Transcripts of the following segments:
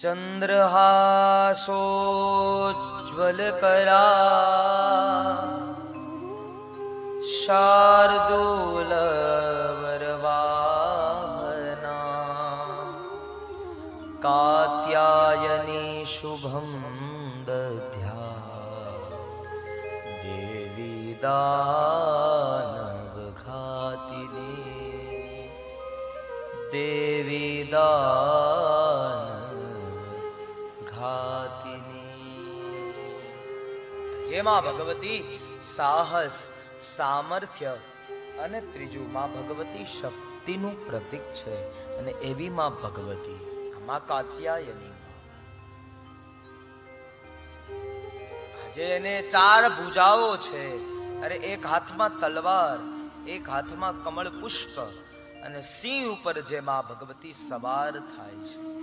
चन्द्रहासोज्ज्वलकरा शार्दूलवरवाहना कात्यायनी शुभं दध्या देवी दानवघातिनी देवी જેમાં ભગવતી સાહસ, સામર્થ્ય અને ત્રીજું માં ભગવતી શક્તિનું પ્રતીક છે અને એવી માં ભગવતી માં કાત્યાયની આજે એને ચાર ભુજાઓ છે. અરે એક હાથમાં તલવાર, એક હાથમાં કમળ પુષ્પ અને સિંહ ઉપર જે માં ભગવતી સવાર થાય છે.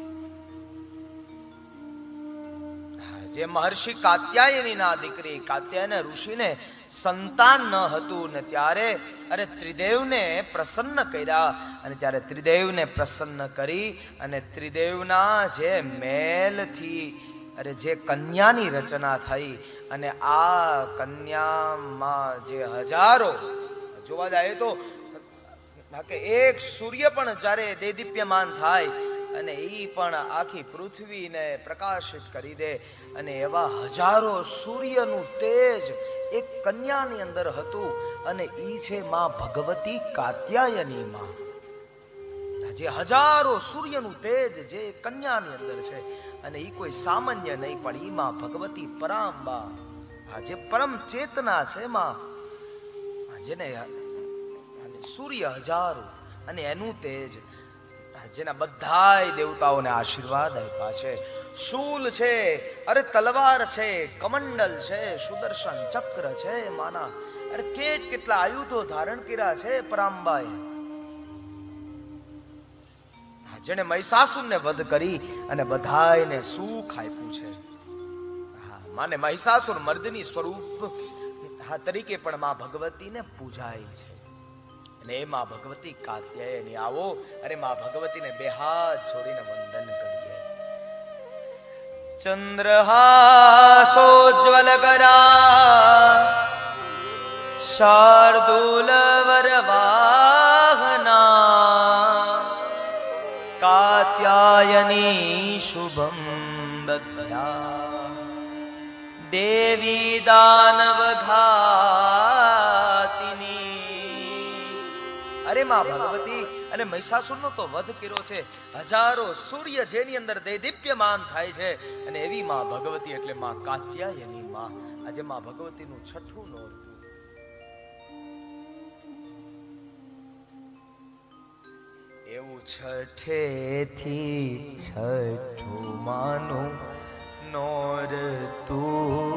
જે મહર્ષિ કાત્યાયનીના દીકરી કાત્યાયન ઋષિને સંતાન ન હતું ને ત્યારે અરે ત્રિદેવને પ્રસન્ન કર્યા અને ત્યારે ત્રિદેવને પ્રસન્ન કરી અને ત્રિદેવના જે મેલથી અરે જે કન્યાની રચના થઈ અને આ કન્યામાં જે હજારો જોવા જાય તો કે એક સૂર્ય પણ જ્યારે દેદીપ્યમાન થાય અને એ પણ આખી પૃથ્વીને પ્રકાશિત કરી દે. અને એવા હજારો સૂર્યનું તેજ એક કન્યાની અંદર હતું. અને એ છે માં ભગવતી કાત્યાયની માં જે હજારો સૂર્યનું તેજ જે કન્યાની અંદર છે. અને એ કોઈ સામાન્ય નહીં, પણ એ માં ભગવતી પરાંબા. આ જે પરમ ચેતના છે માં. જેને સૂર્ય હજારો. અને એનું તેજ. જેના બધાય દેવતાઓને આશીર્વાદ આપ્યા છે. શૂલ છે, અરે તલવાર છે, કમંડલ છે, સુદર્શન ચક્ર છે, માના. અરે કેટ કેટલા આયુધો ધારણ કર્યા છે, પરાંબાએ. જેને મહિષાસુરને વધ કરી અને બધાયને સુખ આપ્યું છે. હા, માને મહિષાસુર મર્દની સ્વરૂપ, હા, તરીકે પણ માં ભગવતીને પૂજાય છે. અને એ માં ભગવતી કાત્યાયની આવો અરે માં ભગવતીને બે હાથ જોડીને વંદન કરીએ. ચંદ્રહાસોજ્વલ કરા શાર્દુલ વરવાહના કાત્યાયની શુભમ દધ્યા દેવી દાનવ અરે માં ભગવતી, અને મહિષાસુરનો તો વધ કર્યો છે. હજારો સૂર્ય જેની અંદર દૈદીપ્યમાન થાય છે. અને એવી માં ભગવતી એટલે માં કાત્યાયની માં. આજે માં ભગવતીનું છઠ્ઠું નોરતું. એવું છઠેથી છઠ્ઠું માનું નોર તું